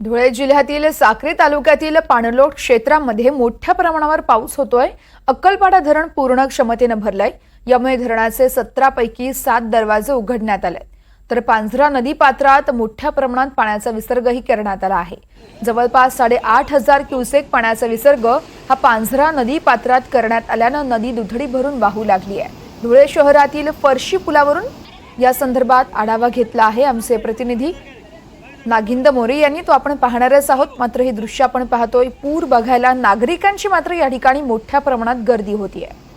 धुळे जिल्ह्यातील साक्री तालुक्यातील पाणलोट क्षेत्रामध्ये मोठ्या प्रमाणावर पाऊस होतोय. अक्कलपाडा धरण पूर्ण क्षमतेनं भरलंय. यामुळे धरणाचे सतरा पैकी सात दरवाजे उघडण्यात आले तर पांझरा नदी पात्रात मोठ्या प्रमाणात पाण्याचा विसर्गही करण्यात आला आहे. जवळपास साडेआठ हजार क्युसेक पाण्याचा विसर्ग हा पांझरा नदी पात्रात करण्यात आल्यानं नदी दुधडी भरून वाहू लागली आहे. धुळे शहरातील फरशी पुलावरून या संदर्भात आढावा घेतला आहे आमचे प्रतिनिधी नागिंद मोरे यांनी तो आपण पाहणारच आहोत. मात्र हे दृश्य आपण पाहतोय पूर बघायला नागरिकांची मात्र या ठिकाणी मोठ्या प्रमाणात गर्दी होती आहे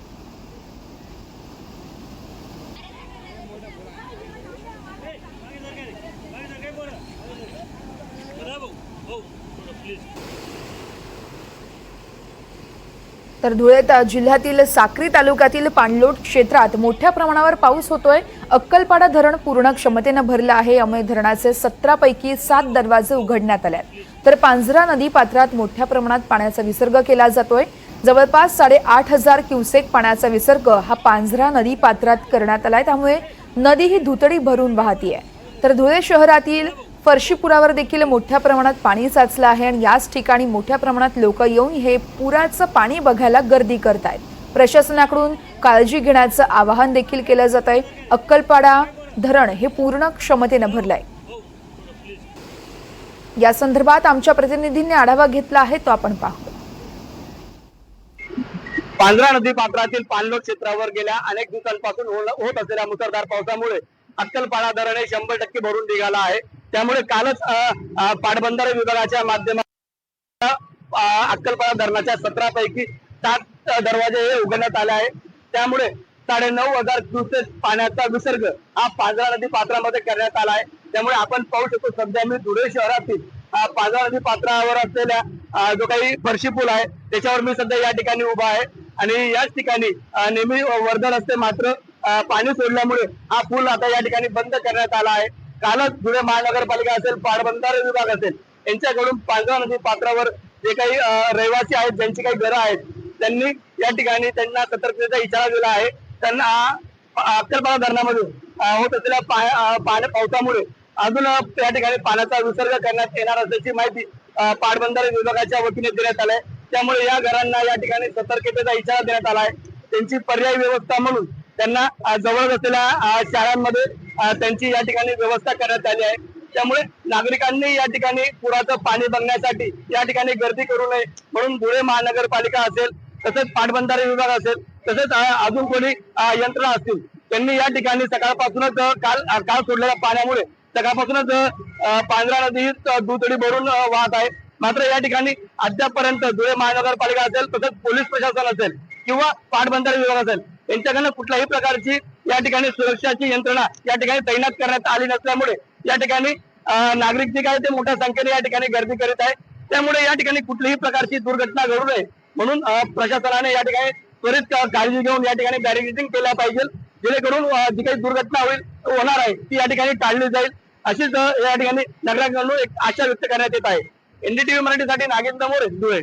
तर धुळे जिल्ह्यातील साक्री तालुक्यातील पाणलोट क्षेत्रात मोठ्या प्रमाणावर पाऊस होतोय. अक्कलपाडा धरण पूर्ण क्षमतेनं भरलं आहे. यामुळे धरणाचे सतरापैकी सात दरवाजे उघडण्यात आले आहेत. तर पांझरा नदी पात्रात मोठ्या प्रमाणात पाण्याचा विसर्ग केला जातोय. जवळपास साडेआठ हजार क्युसेक पाण्याचा विसर्ग हा पांझरा नदी पात्रात करण्यात आलाय. त्यामुळे नदी ही धुतडी भरून वाहतीये. तर धुळे शहरातील फरशीपुरावर देखील मोठ्या प्रमाणात पाणी साचलं आहे आणि याच ठिकाणी मोठ्या प्रमाणात लोक येऊन हे पुराचं पाणी बघायला गर्दी करतायत. प्रशासनाकडून काळजी घेण्याचं आवाहन देखील केलं जात आहे. अक्कलपाडा धरण हे पूर्ण क्षमतेनं आहे या संदर्भात आमच्या प्रतिनिधींनी आढावा घेतला आहे तो आपण पाहू. पांढरा नदी पात्रातील पाणलोट क्षेत्रावर गेल्या अनेक दिवसांपासून होत असलेल्या मुसळधार पावसामुळे अक्कलपाडा धरण हे शंभर टक्के भरून निघाला आहे. त्यामुळे कालच पाटबंधारे विभागाच्या माध्यमात अक्कलपाडा धरणाच्या सतरा पैकी सात दरवाजे हे उघडण्यात आले आहे त्यामुळे साडे नऊ हजार क्युसेक पाण्याचा विसर्ग हा पांजरा नदी पात्रामध्ये करण्यात आला आहे. त्यामुळे आपण पाहू शकतो सध्या मी धुळे शहरातील पांजरा नदी पात्रावर असलेल्या जो काही फरशी पूल आहे त्याच्यावर मी सध्या या ठिकाणी उभा आहे. आणि याच ठिकाणी नेहमी वर्धन असते मात्र पाणी सोडल्यामुळे हा पूल आता या ठिकाणी बंद करण्यात आला आहे. कालच धुळे महानगरपालिका असेल पाटबंधारे विभाग असेल यांच्याकडून पांढरा नदी पात्रावर जे काही रहिवासी आहेत ज्यांची काही घरं आहेत त्यांनी या ठिकाणी त्यांना सतर्कतेचा इशारा दिला आहे. त्यांना अक्कलपाडा धरणामधून होत असलेल्या पाण्या पावसामुळे अजून या ठिकाणी पाण्याचा विसर्ग करण्यात येणार असल्याची माहिती पाटबंधारे विभागाच्या वतीने देण्यात आलाय. त्यामुळे या घरांना या ठिकाणी सतर्कतेचा इशारा देण्यात आला आहे. त्यांची पर्यायी व्यवस्था म्हणून त्यांना जवळ असलेल्या शाळांमध्ये त्यांची या ठिकाणी व्यवस्था करण्यात आली आहे. त्यामुळे नागरिकांनी या ठिकाणी पुराचं पाणी बघण्यासाठी या ठिकाणी गर्दी करू नये. म्हणून धुळे महानगरपालिका असेल तसेच पाटबंधारे विभाग असेल तसेच अजून कोणी यंत्रणा असतील त्यांनी या ठिकाणी सकाळपासूनच काल काल सोडलेल्या पाण्यामुळे सकाळपासूनच पांढरा नदी अ, दुथडी भरून वाहत आहे. मात्र या ठिकाणी अद्यापपर्यंत धुळे महानगरपालिका असेल तसंच पोलीस प्रशासन असेल किंवा पाटबंधारे विभाग असेल यांच्याकडनं कुठल्याही प्रकारची या ठिकाणी सुरक्षाची यंत्रणा या ठिकाणी तैनात करण्यात आली नसल्यामुळे या ठिकाणी नागरिक जे काय ते मोठ्या संख्येने या ठिकाणी गर्दी करीत आहे त्यामुळे या ठिकाणी कुठलीही प्रकारची दुर्घटना घडू नये म्हणून प्रशासनाने या ठिकाणी त्वरित काळजी घेऊन या ठिकाणी बॅरिकेटिंग केल्या पाहिजे. जेणेकरून जी काही दुर्घटना होईल होणार आहे ती या ठिकाणी टाळली जाईल. अशीच या ठिकाणी नागरिकांकडून एक आशा व्यक्त करण्यात येत आहे. एनडीटीव्ही मराठीसाठी नागेंद्र मोरे धुळे.